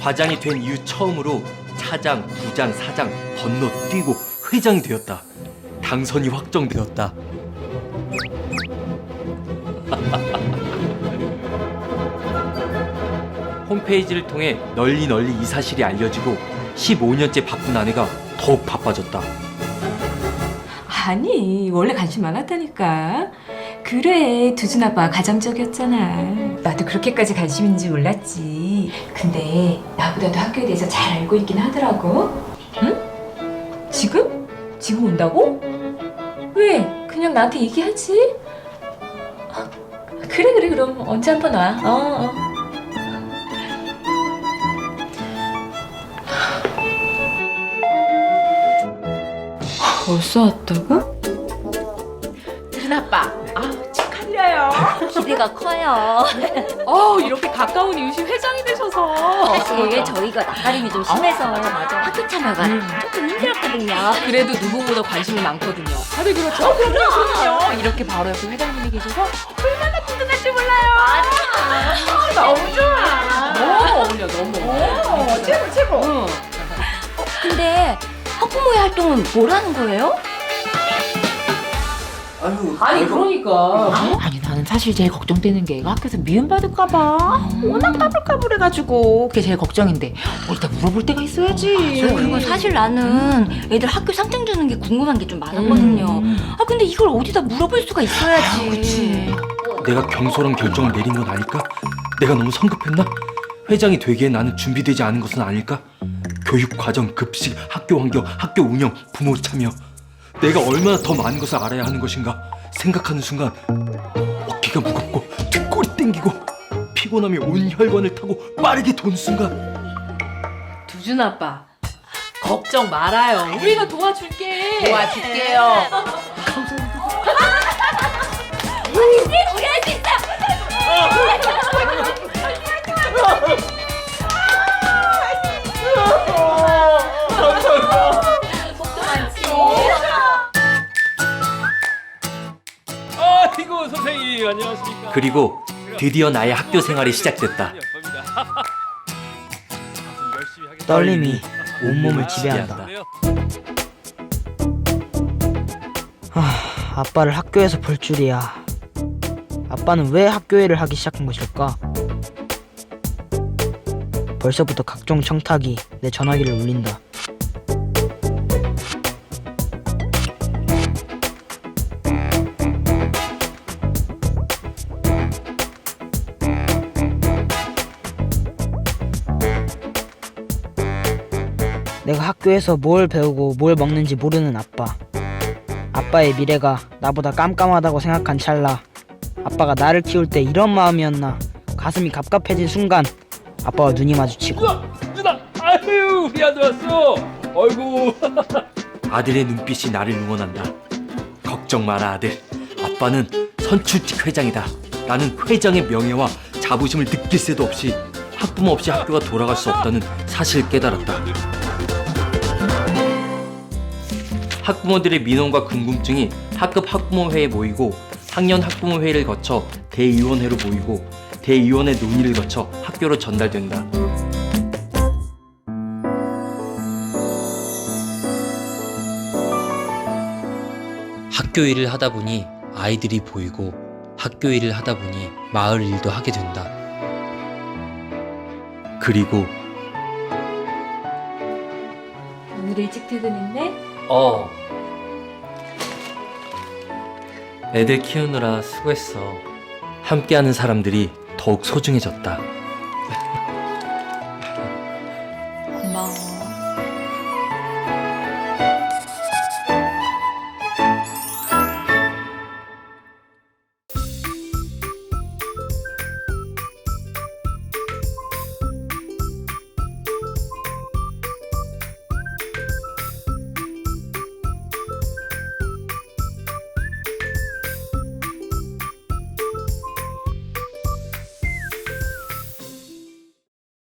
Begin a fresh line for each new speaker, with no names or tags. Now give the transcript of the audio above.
과장이 된 이후 처음으로 차장, 부장, 사장 건너뛰고 회장이 되었다. 당선이 확정되었다. 홈페이지를 통해 널리 널리 이 사실이 알려지고 15년째 바쁜 아내가 더욱 바빠졌다.
아니 원래 관심 많았다니까 그래 두준 아빠 가정적이었잖아 나도 그렇게까지 관심 있는지 몰랐지 근데 나보다도 학교에 대해서 잘 알고 있긴 하더라고 응? 지금? 지금 온다고? 왜? 그냥 나한테 얘기하지 아, 그래 그래 그럼 언제 한번 와 어, 어. 벌써 왔다고?
준 아빠.
기대가 커요.
어 이렇게 가까운 이웃이 회장이 되셔서.
사실 저희가 낯가림이 좀 심해서 학교 참여가 조금 힘들었거든요.
그래도 누구보다 관심이 많거든요. 다들 그렇죠? 어, 그럼요. 이렇게 바로 옆에 회장님이 계셔서 얼마나 든든할지 몰라요. 맞아. 너무 좋아. 너무 어울려, 너무. 어, 최고, 최고. 응.
근데 학부모의 활동은 뭘 하는 거예요?
아니 그러니까 아니 나는 사실 제일 걱정되는 게 애가 학교에서 미움받을까 봐 워낙 까불까불해가지고 그게 제일 걱정인데 어디다 물어볼 때가 있어야지
그리고 사실 나는 애들 학교 상장 주는 게 궁금한 게 좀 많았거든요. 아 근데 이걸 어디다 물어볼 수가 있어야지.
그치
내가 경솔한 결정을 내린 건 아닐까? 내가 너무 성급했나? 회장이 되기에 나는 준비되지 않은 것은 아닐까? 교육 과정, 급식, 학교 환경, 학교 운영, 부모 참여. 내가 얼마나 더 많은 것을 알아야 하는 것인가 생각하는 순간 어깨가 무겁고 뒷골이 땡기고 피곤함이 온 혈관을 타고 빠르게 도는 순간
두준 아빠 걱정 말아요. 우리가 도와줄게. 도와줄게요
안녕하십니까
그리고 드디어 나의 학교 생활이 시작됐다.
떨림이 온몸을 지배한다. 하, 아빠를 학교에서 볼 줄이야. 아빠는 왜 학교 일을 하기 시작한 것일까? 벌써부터 각종 청탁이 내 전화기를 울린다. 내가 학교에서 뭘 배우고 뭘 먹는지 모르는 아빠. 아빠의 미래가 나보다 깜깜하다고 생각한 찰나. 아빠가 나를 키울 때 이런 마음이었나. 가슴이 갑갑해진 순간 아빠와 눈이 마주치고
누나 아유 우리 아들 왔어 아이고
아들의 눈빛이 나를 응원한다. 걱정 마라 아들. 아빠는 선출직 회장이다. 나는 회장의 명예와 자부심을 느낄 새도 없이 학부모 없이 학교가 돌아갈 수 없다는 사실을 깨달았다. 학부모들의 민원과 궁금증이 학급 학부모회에 모이고 학년 학부모회를 거쳐 대의원회로 모이고 대의원회 논의를 거쳐 학교로 전달된다. 학교 일을 하다 보니 아이들이 보이고 학교 일을 하다 보니 마을 일도 하게 된다. 그리고
오늘 일찍 퇴근했네?
어 애들 키우느라 수고했어. 함께하는 사람들이 더욱 소중해졌다.